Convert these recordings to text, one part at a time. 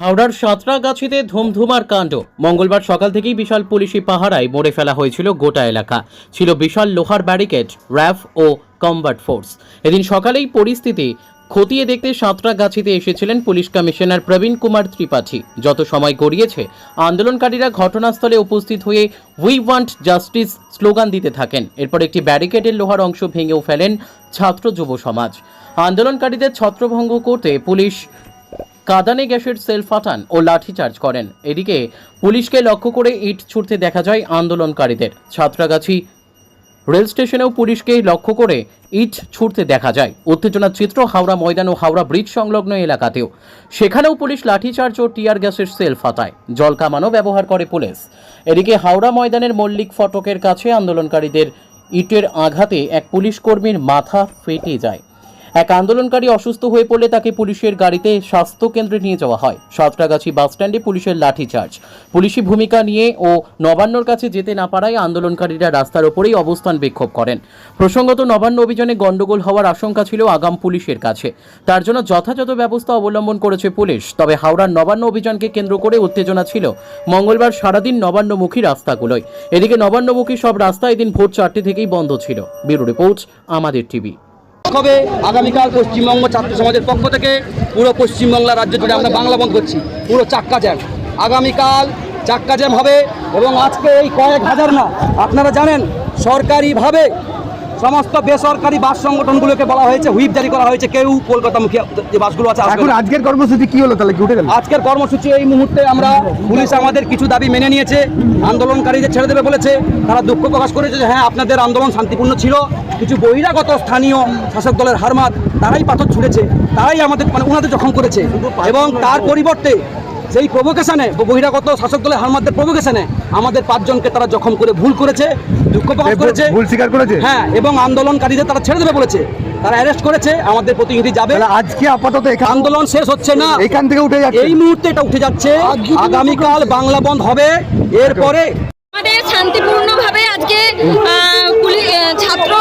হাওড়ার সাঁতরাগাছিতে ধুমধুমার কাণ্ড। মঙ্গলবার সকাল থেকেই বিশাল পুলিশি পাহারায় মরে ফেলা হয়েছিল গোটা এলাকা। ছিল বিশাল লোহার ব্যারিকেড, র্যাফ ও কম্বাট ফোর্স। এদিন সকালেই পরিস্থিতি খতিয়ে দেখতে সাঁতরাগাছিতে এসেছিলেন পুলিশ কমিশনার প্রবীণ কুমার ত্রিপাঠী। যত সময় গড়িয়েছে, আন্দোলনকারীরা ঘটনাস্থলে উপস্থিত হয়ে উই ওয়ান্ট জাস্টিস স্লোগান দিতে থাকেন। এরপর একটি ব্যারিকেডের লোহার অংশ ভেঙেও ফেলেন ছাত্র যুব সমাজ। আন্দোলনকারীদের ছত্রভঙ্গ করতে পুলিশ কাঁদানে গ্যাসের সেল ফাটান ও লাঠিচার্জ করেন। এদিকে পুলিশকে লক্ষ্য করে ইট ছুটতে দেখা যায় আন্দোলনকারীদের। ছাত্রাগাছি রেল স্টেশনেও পুলিশকে লক্ষ্য করে ইট ছুটতে দেখা যায়। উত্তেজনার চিত্র হাওড়া ময়দান ও হাওড়া ব্রিজ সংলগ্ন এলাকাতেও। সেখানেও পুলিশ লাঠিচার্জ ও টিয়ার গ্যাসের সেল ফাটায়। জল কামানো ব্যবহার করে পুলিশ। এদিকে হাওড়া ময়দানের মল্লিক ফটকের কাছে আন্দোলনকারীদের ইটের আঘাতে এক পুলিশ কর্মীর মাথা ফেটে যায়। এক আন্দোলনকারী অসুস্থ হয়ে পড়লে তাকে পুলিশের গাড়িতে স্বাস্থ্য কেন্দ্রে নিয়ে যাওয়া হয়। সাতরাগাছি বাসস্ট্যান্ডে পুলিশের লাঠিচার্জ। পুলিশি ভূমিকা নিয়ে ও নবান্নর কাছে যেতে না পারায় আন্দোলনকারীরা রাস্তার ওপরেই অবস্থান বিক্ষোভ করেন। প্রসঙ্গত, নবান্ন অভিযানে গন্ডগোল হওয়ার আশঙ্কা ছিল আগাম পুলিশের কাছে। তার জন্য যথাযথ ব্যবস্থা অবলম্বন করেছে পুলিশ, তবে হাওড়ার নবান্ন অভিযানকে কেন্দ্র করে উত্তেজনা ছিল। মঙ্গলবার সারাদিন নবান্নমুখী রাস্তাগুলোয়। এদিকে নবান্নমুখী সব রাস্তা এদিন ভোর চারটে থেকেই বন্ধ ছিল। ব্যুরো রিপোর্ট আমাদের টিভি। হবে আগামীকাল পশ্চিমবঙ্গ ছাত্র সমাজের পক্ষ থেকে পুরো পশ্চিমবাংলা রাজ্য জুড়ে আমরা বাংলা বন্ধ করছি, পুরো চাক্কা জ্যাম। আগামীকাল চাক্কা জ্যাম হবে এবং আজকে এই কয়েক হাজার না, আপনারা জানেন, সরকারিভাবে সমস্ত বেসরকারি বাস সংগঠনগুলোকে বলা হয়েছে হুইপ জারি করা হয়েছে কেউ কলকাতামুখী যে বাসগুলো আছে এখন আজকের কর্মসূচি কি হলো তাহলে উঠে গেল? আজকের কর্মসূচি এই মুহূর্তে আমরা পুলিশ আমাদের কিছু দাবি মেনে নিয়েছে আন্দোলনকারীদের ছেড়ে দেবে বলেছে তারা দুঃখ প্রকাশ করেছে যে হ্যাঁ আপনাদের আন্দোলন শান্তিপূর্ণ ছিল কিছু বহিরাগত স্থানীয় শাসক দলের হারমাত তারাই পাথর ছুঁড়েছে তারাই আমাদের মানে ওনাদের জখম করেছে। এবং তার পরিবর্তে সেই প্রভোকেশনে বহিরাগত শাসক দলের হারমাতদের প্রভোকেশনে আমাদের পাঁচজনকে তারা জখম করে ভুল করেছে দুঃখ প্রকাশ করেছে। ভুল স্বীকার করেছে? হ্যাঁ এবং আন্দোলনকারীদের তারা ছেড়ে দেবে বলেছে। তারা অ্যারেস্ট করেছে আমাদের প্রতিনিধি যাবে। আজকে আপাতত এখান আন্দোলন শেষ হচ্ছে না। এখান থেকে উঠে যাচ্ছে। এই মুহূর্তে এটা উঠে যাচ্ছে। আগামীকাল বাংলা বন্ধ হবে। এরপরে আমাদের শান্তিপূর্ণভাবে আজকে ছাত্র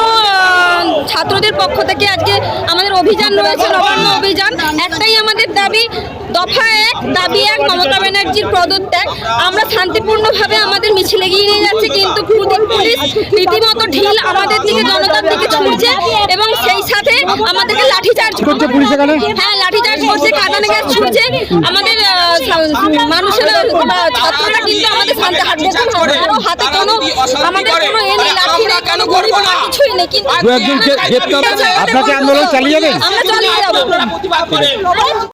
ছাত্রদের পক্ষ থেকে আজকে আমাদের অভিযান রয়েছে নবান্ন অভিযান। একটাই আমাদের দাবি দফা এক দাবি এক মমতা ব্যানার্জির পদত্যাগ। আমরা শান্তিপূর্ণভাবে আমাদের মিছিল এগিয়ে নিয়ে যাচ্ছি কিন্তু পুলিশ পুলিশ রীতিমতো ঢিল আমাদের দিকে জনতার দিকে ছুটছে এবং সেই সাথে আমাদেরকে লাঠিচার্জ? হ্যাঁ লাঠিচার্জ করছে কাঁদানে গ্যাস ছুটছে আমাদের মানুষের ছাত্ররা কিন্তু আমাদের শান্তি হাত দেখুন আরও হাতে কোনো আমাদের কোনো এ নেই লাঠি নেই কেন গরিব না কিছুই নেই কিন্তু দু একজনকে গ্রেপ্তার- আপনাকে আন্দোলন চালিয়ে যাবেন? আমরা চালিয়ে যাব।